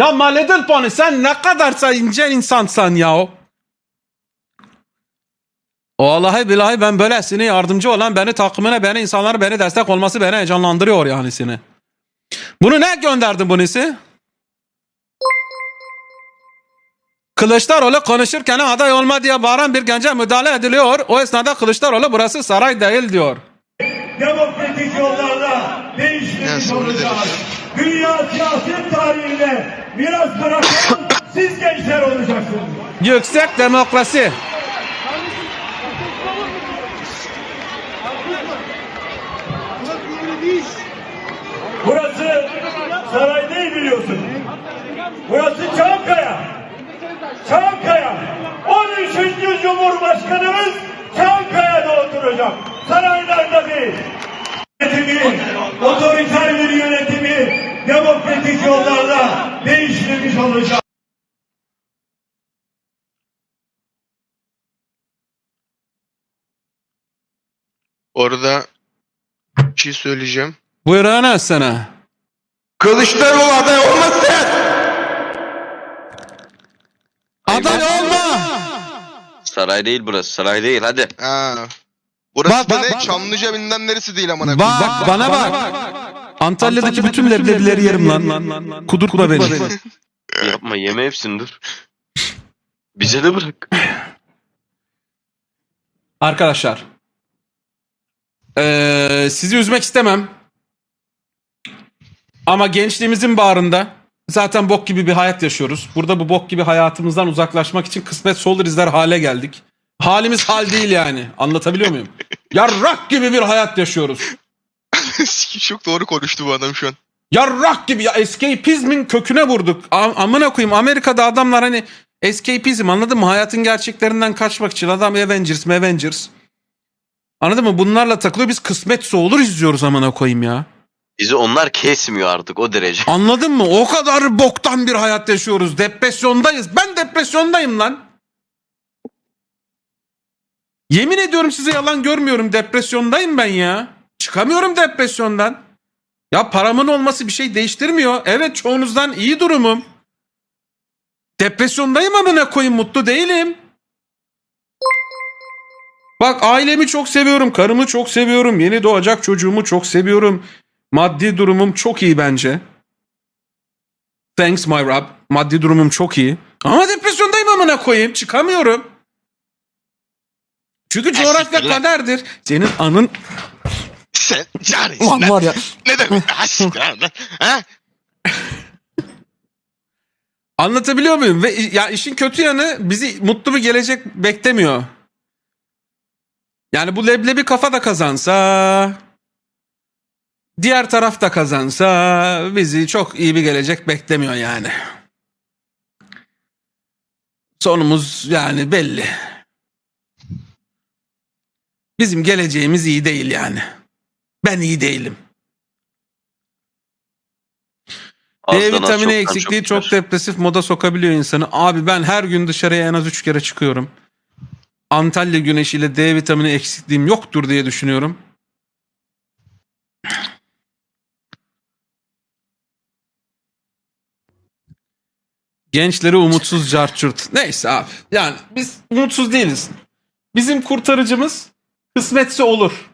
Ya Maledil Pony sen ne kadarsa ince insansan ya. Vallahi billahi ben böylesine yardımcı olan beni takımına beni insanlar beni destek olması beni heyecanlandırıyor yanisini. Bunu ne gönderdin bunisi? Kılıçdaroğlu konuşurken aday olma diye bağıran bir gence müdahale ediliyor. O esnada Kılıçdaroğlu burası saray değil diyor. demokratik onu olacağız. deriz. Dünya siyaset tarihinde miras bırakan siz gençler olacaksınız. Yüksek demokrasi. Burası saray değil biliyorsun. Burası Çankaya. Çankaya. 13. Cumhurbaşkanımız Çankaya'da oturacak. Saraylarda değil. Değiştirmiş olacak. Orada bir şey söyleyeceğim. Buyur Enes sana. Kılıçdaroğlu aday olmasın. Aday olma. Saray değil burası. Saray değil hadi. Ha. Burası Bak, da bak, ne? bak. Çamlıca bilmem neresi değil amına Bak, koyayım. bana bak. Antalya'daki bütün leblebileri yerim lan. Kudurtma beni. Yapma yeme hepsini dur. Bize de bırak. Arkadaşlar. Eee, sizi üzmek istemem. Ama gençliğimizin bağrında zaten bok gibi bir hayat yaşıyoruz. Burada bu bok gibi hayatımızdan uzaklaşmak için kısmet soldur izler hale geldik. Halimiz hal değil yani. Anlatabiliyor muyum? Yarrak gibi bir hayat yaşıyoruz. Çok doğru konuştu bu adam şu an. Yarrak gibi ya escapizmin köküne vurduk. A- amına koyayım Amerika'da adamlar hani escapizm anladın mı? Hayatın gerçeklerinden kaçmak için adam Avengers Avengers. Anladın mı? Bunlarla takılıyor biz kısmetse olur izliyoruz amına koyayım ya. Bizi onlar kesmiyor artık o derece. Anladın mı? O kadar boktan bir hayat yaşıyoruz. Depresyondayız. Ben depresyondayım lan. Yemin ediyorum size yalan görmüyorum. Depresyondayım ben ya. Çıkamıyorum depresyondan. Ya paramın olması bir şey değiştirmiyor. Evet çoğunuzdan iyi durumum. Depresyondayım amına koyayım mutlu değilim. Bak ailemi çok seviyorum, karımı çok seviyorum, yeni doğacak çocuğumu çok seviyorum. Maddi durumum çok iyi bence. Thanks my Rab. Maddi durumum çok iyi. Ama depresyondayım amına koyayım. Çıkamıyorum. Çünkü coğrafya kaderdir. Senin anın... Sen canisin Ulan lan. var ya. Ne demek? Ha, siktir lan. Ha? Anlatabiliyor muyum? Ve ya işin kötü yanı bizi mutlu bir gelecek beklemiyor. Yani bu leblebi kafa da kazansa, diğer taraf da kazansa bizi çok iyi bir gelecek beklemiyor yani. Sonumuz yani belli. Bizim geleceğimiz iyi değil yani. Ben iyi değilim. D Azdan az, vitamini çoktan eksikliği çok gider. depresif moda sokabiliyor insanı. Abi ben her gün dışarıya en az 3 kere çıkıyorum. Antalya güneşiyle D vitamini eksikliğim yoktur diye düşünüyorum. Gençleri umutsuz carçurt. Neyse abi. Yani biz umutsuz değiliz. Bizim kurtarıcımız kısmetse olur.